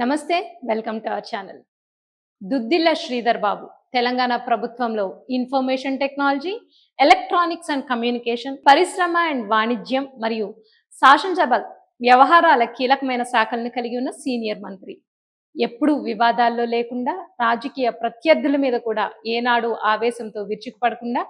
నమస్తే welcome to our channel. Duddilla Sridhar Babu Telangana ప్రభుత్వంలో information technology electronics and communication పరిశ్రమ and వాణిజ్యం మరియు శాసనసభ వ్యవహారాల కీలకమైన శాఖలను కలిగి ఉన్న సీనియర్ మంత్రి. ఎప్పుడూ వివాదాల్లో లేకుండా రాజకీయ ప్రత్యర్థుల మీద కూడా ఏనాడు ఆవేశంతో విరుచుకుపడకుండా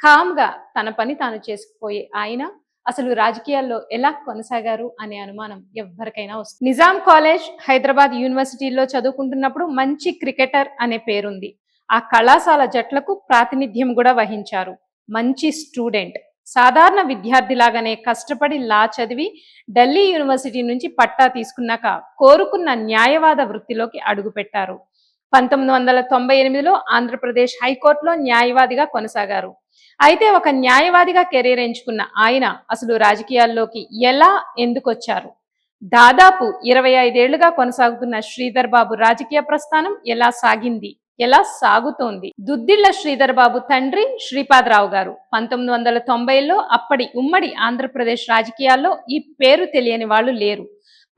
కామ్గా తన పని తాను చేసుకుపోయే ఆయన అసలు రాజకీయాల్లో ఎలా కొనసాగారు అనే అనుమానం ఎవరికైనా వస్తుంది. నిజాం కాలేజ్ హైదరాబాద్ యూనివర్సిటీలో చదువుకుంటున్నప్పుడు మంచి క్రికెటర్ అనే పేరుంది. ఆ కళాశాల జట్లకు ప్రాతినిధ్యం కూడా వహించారు. మంచి స్టూడెంట్. సాధారణ విద్యార్థిలాగానే కష్టపడి లా చదివి ఢిల్లీ యూనివర్సిటీ నుంచి పట్టా తీసుకున్నాక కోరుకున్న న్యాయవాద వృత్తిలోకి అడుగుపెట్టారు. పంతొమ్మిది వందల తొంభై ఎనిమిదిలో ఆంధ్రప్రదేశ్ హైకోర్టులో న్యాయవాదిగా కొనసాగారు. అయితే ఒక న్యాయవాదిగా కెరీర్ ఎంచుకున్న ఆయన అసలు రాజకీయాల్లోకి ఎలా ఎందుకు వచ్చారు దాదాపు ఇరవై ఐదేళ్ళుగా కొనసాగుతున్న శ్రీధర్ బాబు రాజకీయ ప్రస్థానం ఎలా సాగింది? ఎలా సాగుతోంది? దుద్దిళ్ళ శ్రీధర్ బాబు తండ్రి శ్రీపాదరావు గారు పంతొమ్మిది వందల తొంభైలో అప్పటి ఉమ్మడి ఆంధ్రప్రదేశ్ రాజకీయాల్లో ఈ పేరు తెలియని వాళ్ళు లేరు.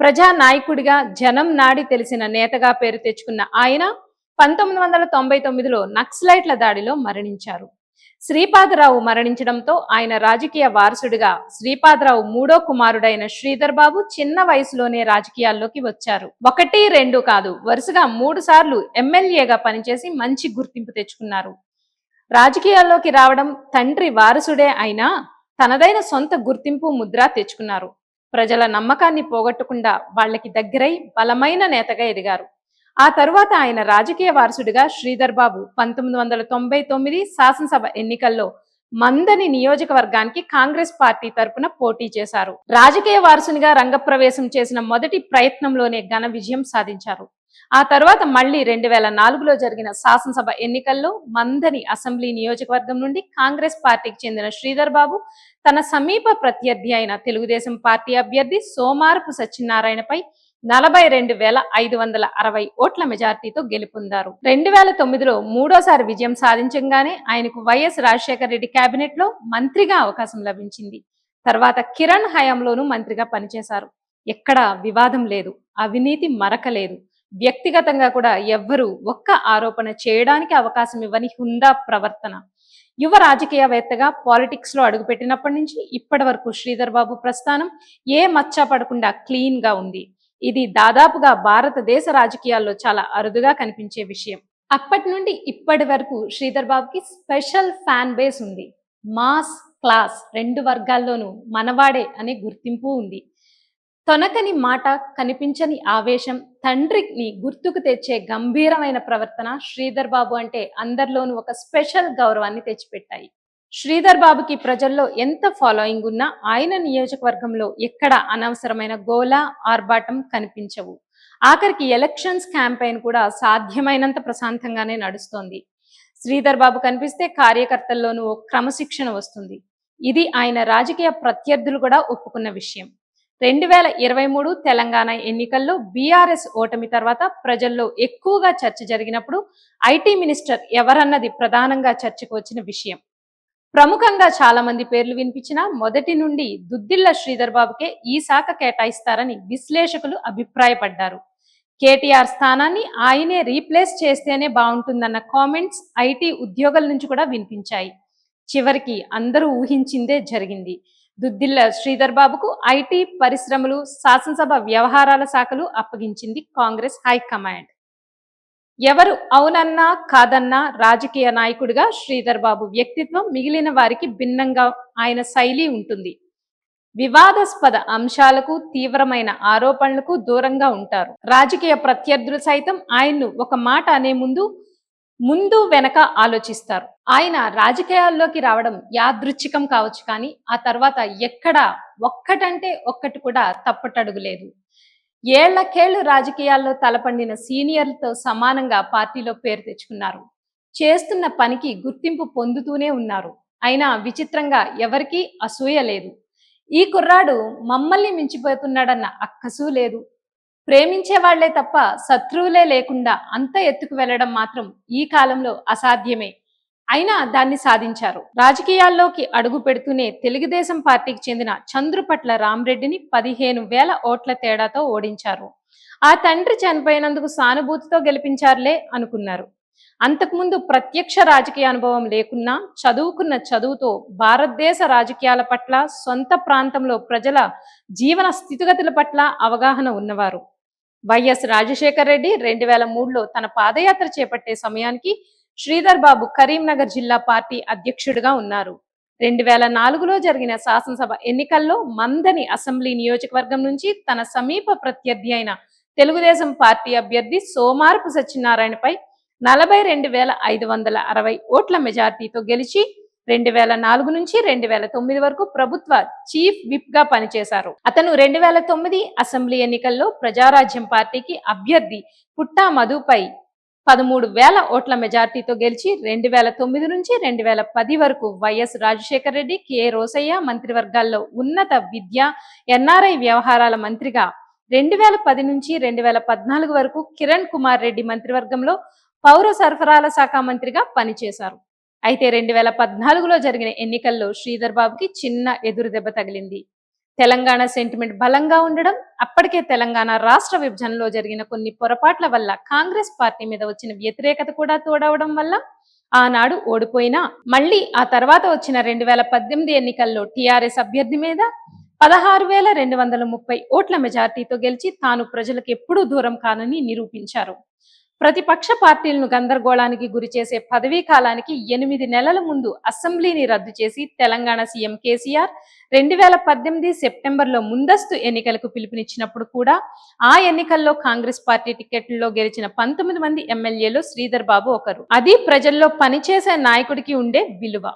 ప్రజా నాయకుడిగా జనం నాడి తెలిసిన నేతగా పేరు తెచ్చుకున్న ఆయన పంతొమ్మిది వందల తొంభై తొమ్మిదిలో నక్సలైట్ల దాడిలో మరణించారు. శ్రీపాదరావు మరణించడంతో ఆయన రాజకీయ వారసుడిగా శ్రీపాదరావు మూడో కుమారుడైన శ్రీధర్ బాబు చిన్న వయసులోనే రాజకీయాల్లోకి వచ్చారు. ఒకటి రెండు కాదు వరుసగా మూడు సార్లు ఎమ్మెల్యేగా పనిచేసి మంచి గుర్తింపు తెచ్చుకున్నారు. రాజకీయాల్లోకి రావడం తండ్రి వారసుడే అయినా తనదైన సొంత గుర్తింపు ముద్ర తెచ్చుకున్నారు. ప్రజల నమ్మకాన్ని పోగొట్టకుండా వాళ్ళకి దగ్గరై బలమైన నేతగా ఎదిగారు. ఆ తరువాత ఆయన రాజకీయ వారసుడిగా శ్రీధర్ బాబు పంతొమ్మిది వందల తొంభై తొమ్మిది శాసనసభ ఎన్నికల్లో మందని నియోజకవర్గానికి కాంగ్రెస్ పార్టీ తరపున పోటీ చేశారు. రాజకీయ వారసునిగా రంగప్రవేశం చేసిన మొదటి ప్రయత్నంలోనే ఘన విజయం సాధించారు. ఆ తర్వాత మళ్ళీ రెండు వేల నాలుగులో జరిగిన శాసనసభ ఎన్నికల్లో మందని అసెంబ్లీ నియోజకవర్గం నుండి కాంగ్రెస్ పార్టీకి చెందిన శ్రీధర్ బాబు తన సమీప ప్రత్యర్థి అయిన తెలుగుదేశం పార్టీ అభ్యర్థి సోమారపు సత్యనారాయణపై నలభై రెండు వేల ఐదు వందల అరవై ఓట్ల మెజార్టీతో గెలుపొందారు. రెండు వేల తొమ్మిదిలో మూడోసారి విజయం సాధించగానే ఆయనకు వైఎస్ రాజశేఖర రెడ్డి కేబినెట్లో మంత్రిగా అవకాశం లభించింది. తర్వాత కిరణ్ హయాంలోనూ మంత్రిగా పనిచేశారు. ఎక్కడా వివాదం లేదు. అవినీతి మరక లేదు వ్యక్తిగతంగా కూడా ఎవ్వరూ ఒక్క ఆరోపణ చేయడానికి అవకాశం ఇవ్వని హుందా ప్రవర్తన. యువ రాజకీయవేత్తగా పాలిటిక్స్లో అడుగుపెట్టినప్పటి నుంచి ఇప్పటి వరకు శ్రీధర్ బాబు ప్రస్థానం ఏ మచ్చ పడకుండా క్లీన్గా ఉంది. ఇది దాదాపుగా భారతదేశ రాజకీయాల్లో చాలా అరుదుగా కనిపించే విషయం. అప్పటి నుండి ఇప్పటి వరకు శ్రీధర్ బాబుకి స్పెషల్ ఫ్యాన్ బేస్ ఉంది. మాస్ క్లాస్ రెండు వర్గాల్లోనూ మనవాడే అనే గుర్తింపు ఉంది. తొనకని మాట కనిపించని ఆవేశం తండ్రిని గుర్తుకు తెచ్చే గంభీరమైన ప్రవర్తన శ్రీధర్ బాబు అంటే అందరిలోనూ ఒక స్పెషల్ గౌరవాన్ని తెచ్చిపెట్టాయి. శ్రీధర్ బాబుకి ప్రజల్లో ఎంత ఫాలోయింగ్ ఉన్నా ఆయన నియోజకవర్గంలో ఎక్కడ అనవసరమైన గోల ఆర్భాటం కనిపించవు. ఆఖరికి ఎలక్షన్స్ క్యాంపెయిన్ కూడా సాధ్యమైనంత ప్రశాంతంగానే నడుస్తోంది. శ్రీధర్ బాబు కనిపిస్తే కార్యకర్తల్లోనూ ఓ క్రమశిక్షణ వస్తుంది. ఇది ఆయన రాజకీయ ప్రత్యర్థులు కూడా ఒప్పుకున్న విషయం. రెండు వేల ఇరవై మూడు తెలంగాణ ఎన్నికల్లో బీఆర్ఎస్ ఓటమి తర్వాత ప్రజల్లో ఎక్కువగా చర్చ జరిగినప్పుడు ఐటీ మినిస్టర్ ఎవరన్నది ప్రధానంగా చర్చకు వచ్చిన విషయం. ప్రముఖంగా చాలా మంది పేర్లు వినిపించిన మొదటి నుండి దుద్దిళ్ళ శ్రీధర్ బాబుకే ఈ శాఖ కేటాయిస్తారని విశ్లేషకులు అభిప్రాయపడ్డారు. కేటీఆర్ స్థానాన్ని ఆయనే రీప్లేస్ చేస్తేనే బాగుంటుందన్న కామెంట్స్ ఐటీ ఉద్యోగుల నుంచి కూడా వినిపించాయి. చివరికి అందరూ ఊహించిందే జరిగింది. దుద్దిల్ల శ్రీధర్ బాబుకు ఐటీ పరిశ్రమలు శాసనసభ వ్యవహారాల శాఖలు అప్పగించింది కాంగ్రెస్ హైకమాండ్. ఎవరు అవునన్నా కాదన్నా రాజకీయ నాయకుడిగా శ్రీధర్ బాబు వ్యక్తిత్వం మిగిలిన వారికి భిన్నంగా ఆయన శైలి ఉంటుంది. వివాదాస్పద అంశాలకు తీవ్రమైన ఆరోపణలకు దూరంగా ఉంటారు. రాజకీయ ప్రత్యర్థులు సైతం ఆయన్ను ఒక మాట అనే ముందు ముందు వెనక ఆలోచిస్తారు. ఆయన రాజకీయాల్లోకి రావడం యాదృచ్ఛికం కావచ్చు కానీ ఆ తర్వాత ఎక్కడ ఒక్కటంటే ఒక్కటి కూడా తప్పటడుగు లేదు. ఏళ్ళకేళ్ళు రాజకీయాల్లో తలపండిన సీనియర్లతో సమానంగా పార్టీలో పేరు తెచ్చుకున్నారు. చేస్తున్న పనికి గుర్తింపు పొందుతూనే ఉన్నారు. అయినా విచిత్రంగా ఎవరికీ అసూయ లేదు. ఈ కుర్రాడు మమ్మల్ని మించిపోతున్నాడన్న అక్కసూ లేదు. ప్రేమించేవాళ్ళే తప్ప శత్రువులే లేకుండా అంత ఎత్తుకు వెళ్ళడం మాత్రం ఈ కాలంలో అసాధ్యమే. అయినా దాన్ని సాధించారు. రాజకీయాల్లోకి అడుగు పెడుతూనే తెలుగుదేశం పార్టీకి చెందిన చంద్రుపట్ల రామరెడ్డిని పదిహేను వేల ఓట్ల తేడాతో ఓడించారు. ఆ తండ్రి చనిపోయినందుకు సానుభూతితో గెలిపించారులే అనుకున్నారు. అంతకుముందు ప్రత్యక్ష రాజకీయ అనుభవం లేకున్నా చదువుకున్న చదువుతో భారతదేశ రాజకీయాల పట్ల సొంత ప్రాంతంలో ప్రజల జీవన స్థితిగతుల పట్ల అవగాహన ఉన్నవారు. వైఎస్ రాజశేఖర రెడ్డి రెండు వేల మూడులో తన పాదయాత్ర చేపట్టే సమయానికి శ్రీధర్ బాబు కరీంనగర్ జిల్లా పార్టీ అధ్యక్షుడిగా ఉన్నారు. రెండు వేల నాలుగులో జరిగిన శాసనసభ ఎన్నికల్లో మందని అసెంబ్లీ నియోజకవర్గం నుంచి తన సమీప ప్రత్యర్థి అయిన తెలుగుదేశం పార్టీ అభ్యర్థి సోమారపు సత్యనారాయణపై నలభై రెండు వేల ఐదు వందల అరవై ఓట్ల మెజార్టీతో గెలిచి రెండు వేల నాలుగు నుంచి రెండు వేల తొమ్మిది వరకు ప్రభుత్వ చీఫ్ విప్గా పనిచేశారు. అతను రెండు వేల తొమ్మిది అసెంబ్లీ ఎన్నికల్లో ప్రజారాజ్యం పార్టీకి అభ్యర్థి పుట్టా మధుపై పదమూడు వేల ఓట్ల మెజార్టీతో గెలిచి రెండు వేల తొమ్మిది నుంచి రెండు వేల పది వరకు వైఎస్ రాజశేఖర రెడ్డి కె రోసయ్య మంత్రివర్గాల్లో ఉన్నత విద్య ఎన్ఆర్ఐ వ్యవహారాల మంత్రిగా రెండు వేల పది నుంచి రెండు వేల పద్నాలుగు వరకు కిరణ్ కుమార్ రెడ్డి మంత్రివర్గంలో పౌర సరఫరాల శాఖ మంత్రిగా పనిచేశారు. అయితే రెండు వేల పద్నాలుగులో జరిగిన ఎన్నికల్లో శ్రీధర్ బాబుకి చిన్న ఎదురుదెబ్బ తగిలింది. తెలంగాణ సెంటిమెంట్ బలంగా ఉండడం అప్పటికే తెలంగాణ రాష్ట్ర విభజనలో జరిగిన కొన్ని పొరపాట్ల వల్ల కాంగ్రెస్ పార్టీ మీద వచ్చిన వ్యతిరేకత కూడా తోడవడం వల్ల ఆనాడు ఓడిపోయినా. మళ్ళీ ఆ తర్వాత వచ్చిన రెండు వేల పద్దెనిమిది ఎన్నికల్లో టీఆర్ఎస్ అభ్యర్థి మీద పదహారు వేల రెండు వందల ముప్పై ఓట్ల మెజార్టీతో గెలిచి తాను ప్రజలకు ఎప్పుడూ దూరం కానని నిరూపించారు. ప్రతిపక్ష పార్టీలను గందరగోళానికి గురి చేసే పదవీ కాలానికి ఎనిమిది నెలల ముందు అసెంబ్లీని రద్దు చేసి తెలంగాణ సీఎం కేసీఆర్ రెండు వేల పద్దెనిమిది సెప్టెంబర్లో ముందస్తు ఎన్నికలకు పిలుపునిచ్చినప్పుడు కూడా ఆ ఎన్నికల్లో కాంగ్రెస్ పార్టీ టికెట్లో గెలిచిన పంతొమ్మిది మంది ఎమ్మెల్యేలు శ్రీధర్ బాబు ఒకరు. అది ప్రజల్లో పనిచేసే నాయకుడికి ఉండే విలువ.